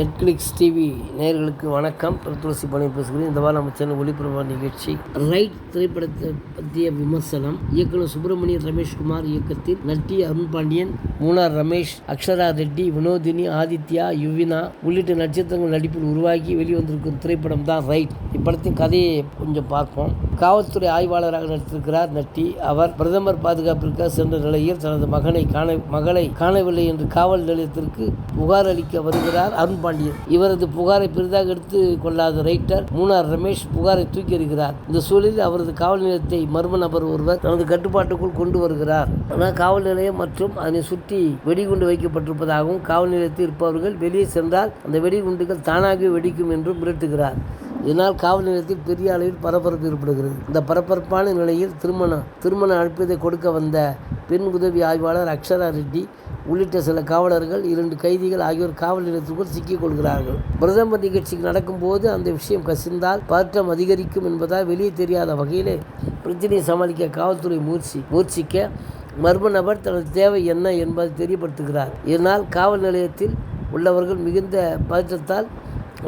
Netflix TV நேர்களுக்கு வணக்கம். துளசி பணி பேசுகிறேன். இந்த வாரம் நம்ம சேனல் ஒளிபரப்பு நிகழ்ச்சி ரைட் திரைப்படத்தை பற்றிய விமர்சனம். இயக்குனர் சுப்பிரமணியன் ரமேஷ்குமார் இயக்கத்தில் நட்டி அருண் பாண்டியன் மூனார் ரமேஷ் அக்ஷரா ரெட்டி வினோதினி ஆதித்யா யுவினா உள்ளிட்ட நட்சத்திரங்கள் நடிப்பில் உருவாக்கி வெளிவந்திருக்கும் திரைப்படம் தான் ரைட். இப்படத்தின் கதையை கொஞ்சம் பார்ப்போம். காவல்துறை ஆய்வாளராக நடித்திருக்கிறார் நட்டி அவர் பிரதமர் பாதுகாப்பிற்காக சென்ற நிலையில் தனது மகனை காண மகளை காணவில்லை என்று காவல் நிலையத்திற்கு புகார் அளிக்க வருகிறார் அருண் பாண்டியன். இவரது புகாரை பெரிதாக எடுத்து கொள்ளாத ரைட்டர் மூணார் ரமேஷ் புகாரை தூக்கி எறிகிறார். இந்த சூழலில் அவரது காவல் நிலையத்தை மர்ம நபர் ஒருவர் தனது கட்டுப்பாட்டுக்குள் கொண்டு வருகிறார். ஆனால் காவல் நிலையம் மற்றும் அதனை சுற்றி வெடிகுண்டு வைக்கப்பட்டிருப்பதாகவும் காவல் நிலையத்தில் இருப்பவர்கள் வெளியே சென்றால் அந்த வெடிகுண்டுகள் தானாகவே வெடிக்கும் என்றும் மிரட்டுகிறார். இதனால் காவல் நிலையத்தில் பெரிய அளவில் பரபரப்பு ஏற்படுகிறது. இந்த பரபரப்பான நிலையில் திருமணம் திருமண அழைப்பதை கொடுக்க வந்த பெண் உதவி ஆய்வாளர் அக்ஷரா ரெட்டி உள்ளிட்ட சில காவலர்கள் இரண்டு கைதிகள் ஆகியோர் காவல் நிலையத்திற்குள் சிக்கிக் கொள்கிறார்கள். பிரதமர் நிகழ்ச்சிக்கு நடக்கும்போது அந்த விஷயம் கசிந்தால் பதற்றம் அதிகரிக்கும் என்பதால் வெளியே தெரியாத வகையிலே பிரச்சனையை சமாளிக்க காவல்துறை முயற்சி முயற்சிக்க மர்ம நபர் தனது தேவை என்ன என்பதை தெரியப்படுத்துகிறார். இதனால் காவல் நிலையத்தில் உள்ளவர்கள் மிகுந்த பதற்றத்தால்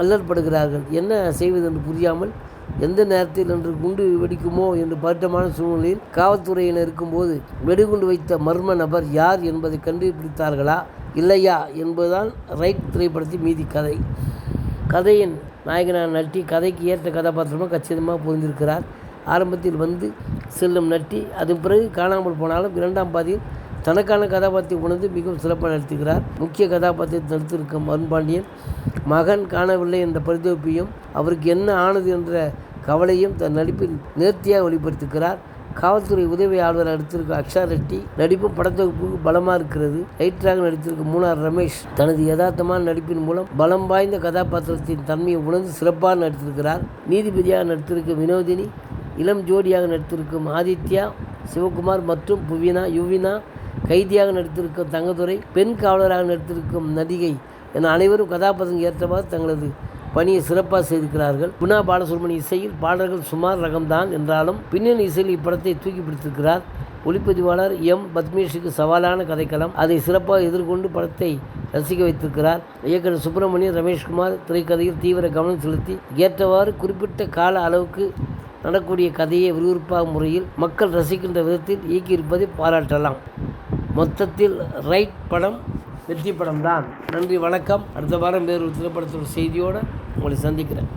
அல்லற்படுகிறார்கள் என்ன செய்வது என்று புரியாமல் எந்த நேரத்தில் என்று குண்டு வெடிக்குமோ என்று பதட்டமான சூழ்நிலையில் காவல்துறையினர் இருக்கும்போது வெடிகுண்டு வைத்த மர்ம நபர் யார் என்பதை கண்டுபிடித்தார்களா இல்லையா என்பதுதான் ரைட் திரைப்படத்தின் மீதி கதை. கதையின் நாயகனான நட்டி கதைக்கு ஏற்ற கதாபாத்திரமாக கச்சிதமாக புரிந்திருக்கிறார். ஆரம்பத்தில் வந்து செல்லும் நட்டி அதன் பிறகு காணாமல் போனாலும் இரண்டாம் பாதியில் தனக்கான கதாபாத்திரத்தை உணர்ந்து மிகவும் சிறப்பாக நடத்துகிறார் முக்கிய கதாபாத்திரத்தை நடித்திருக்கும் அருண்பாண்டியன் மகன் காணவில்லை என்ற பரிதவிப்பையும் அவருக்கு என்ன ஆனது என்ற கவலையும் தன் நடிப்பில் நேர்த்தியாக வெளிப்படுத்துகிறார் காவல்துறை உதவி ஆளுநர் நடித்திருக்கும் அக்ஷா ரெட்டி நடிப்பும் படத்தொகுப்புக்கு பலமாக இருக்கிறது. ரைட்டராக நடித்திருக்கும் மூணார் ரமேஷ் தனது யதார்த்தமான நடிப்பின் மூலம் பலம் வாய்ந்த கதாபாத்திரத்தின் தன்மையை உணர்ந்து சிறப்பாக நடித்திருக்கிறார். நீதிபதியாக நடித்திருக்கும் வினோதினி இளம் ஜோடியாக நடித்திருக்கும் ஆதித்யா சிவகுமார் மற்றும் புவினா யுவினா கைதியாக நடித்திருக்கும் தங்கதுரை பெண் காவலராக நடித்திருக்கும் நடிகை என அனைவரும் கதாபாத்திரம் ஏற்றவாறு தங்களது பணியை சிறப்பாக செய்திருக்கிறார்கள். குணா பாலசுப்ரமணிய இசையில் பாடல்கள் சுமார் ரகம்தான் என்றாலும் பின்னணி இசையில் இப்படத்தை தூக்கி பிடித்திருக்கிறார். ஒளிப்பதிவாளர் எம். பத்மேஷுக்கு சவாலான கதைக்களம். அதை சிறப்பாக எதிர்கொண்டு படத்தை ரசிக்க வைத்திருக்கிறார். இயக்குனர் சுப்பிரமணியன் ரமேஷ்குமார் திரைக்கதையில் தீவிர கவனம் செலுத்தி ஏற்றவாறு குறிப்பிட்ட கால அளவுக்கு நடக்கூடிய கதையை விறுவிறுப்பாக முறையில் மக்கள் ரசிக்கின்ற விதத்தில் இயக்கியிருப்பதை பாராட்டலாம். மொத்தத்தில் ரைட் படம் வெற்றி படம் தான் நன்றி வணக்கம். அடுத்த வாரம் வேறு ஒரு திரைப்படத்தோட செய்தியோடு உங்களை சந்திக்கிறேன்.